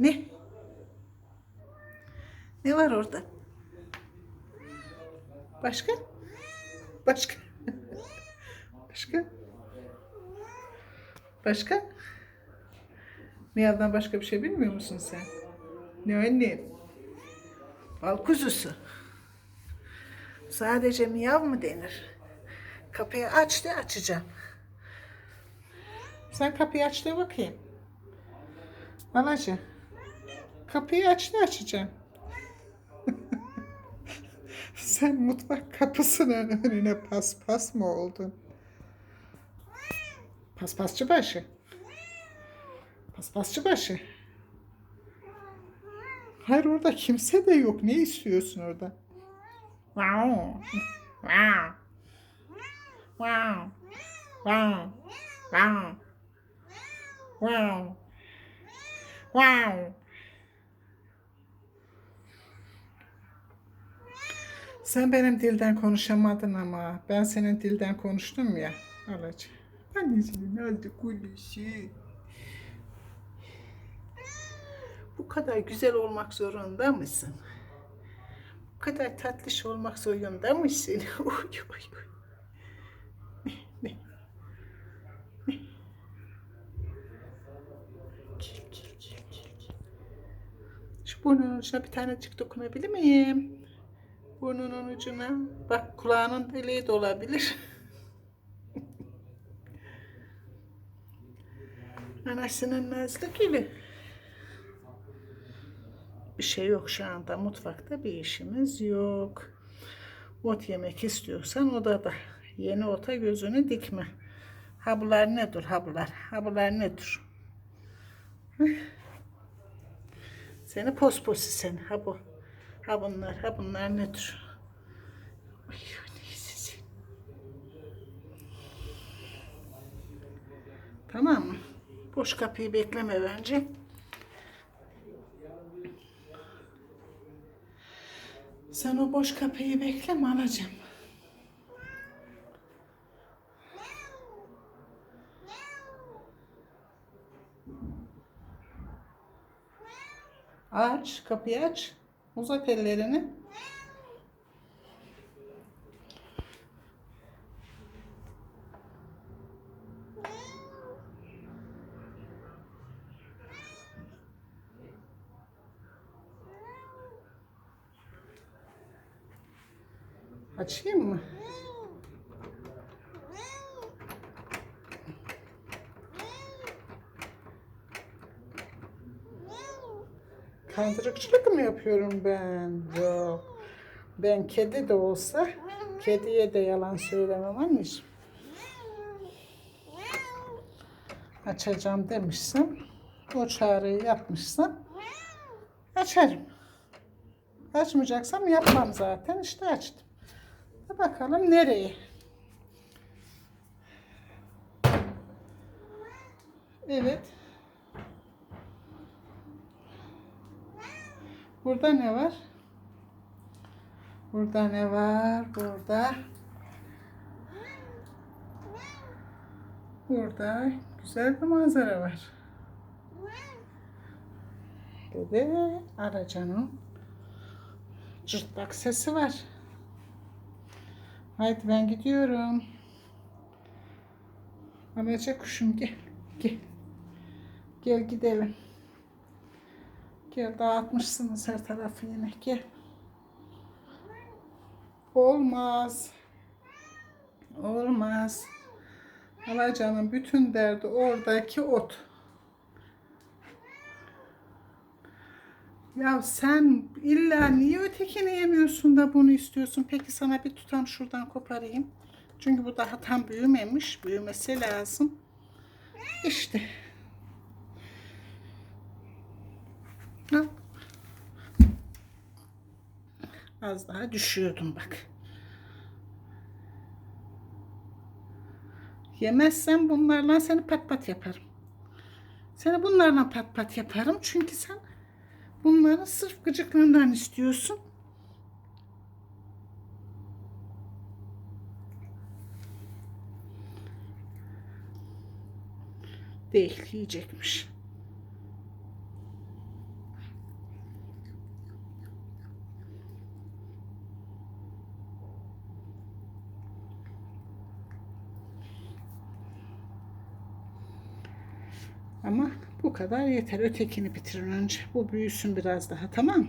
Ne? Ne var orada? Başka? Başka? Başka? Başka? Miyav'dan başka bir şey bilmiyor musun sen? Ne annem? Bal kuzusu. Sadece miyav mı denir? Kapıyı aç de açacağım. Sen kapıyı aç de bakayım. Anacığım. Kapıyı aç de açacağım. Sen mutfak kapısının önüne paspas mı oldun? Paspasçı başı. Paspasçı başı. Hayır orada kimse de yok. Ne istiyorsun orada? Wow. Wow. Wow. Wow. Wow. Wow. Wow. Sen benim dilden konuşamadın ama ben senin dilden konuştum ya. Alacağım. Anneciğim hadi kulüsü. Bu kadar güzel olmak zorunda mısın? Bu kadar tatlış olmak zorunda mısın? Oy, oy, oy. Şu burnunun ucuna bir tanecik dokunabilir miyim? Burnunun ucuna. Bak kulağının deliği de olabilir. Anasının nazlı gülü. Bir şey yok şu anda. Mutfakta bir işimiz yok. Ot yemek istiyorsan odada. Yeni ota gözünü dikme. Habular nedir habular? Habular nedir? Hıh. Seni posposi sen ha bu. Ha bunlar, ha bunlar neyse sen. Tamam mı? Boş kapıyı bekleme bence. Sen o boş kapıyı bekleme alacağım. Aç, kapıyı aç. Uzat ellerini. Açayım mı? Kandırıkçılık mı yapıyorum ben? Yok. Ben kedi de olsa kediye de yalan söylemem anneciğim. Açacağım demişsem, o çağrıyı yapmışsam açarım. Açmayacaksam yapmam zaten. İşte açtım. Bakalım nereye? Evet. Burada ne var? Burada ne var? Burada. Burada güzel bir manzara var. Dede aracanın cırtlak sesi var. Haydi ben gidiyorum. Anaca kuşum gel. Gel. Gel gidelim. Gel dağıtmışsınız her tarafı yine. Gel. Olmaz. Olmaz. Alacanın bütün derdi oradaki ot. Ya sen illa niye ötekini yemiyorsun da bunu istiyorsun? Peki sana bir tutam şuradan koparayım. Çünkü bu daha tam büyümemiş. Büyümesi lazım. İşte. Az daha düşüyordum bak. Yemezsen bunlarla seni pat pat yaparım. Seni bunlarla pat pat yaparım. Çünkü sen bunları sırf gıcıklığından istiyorsun. Değil, yiyecekmiş. Ama bu kadar yeter. Ötekini bitirin önce. Bu büyüsün biraz daha tamam.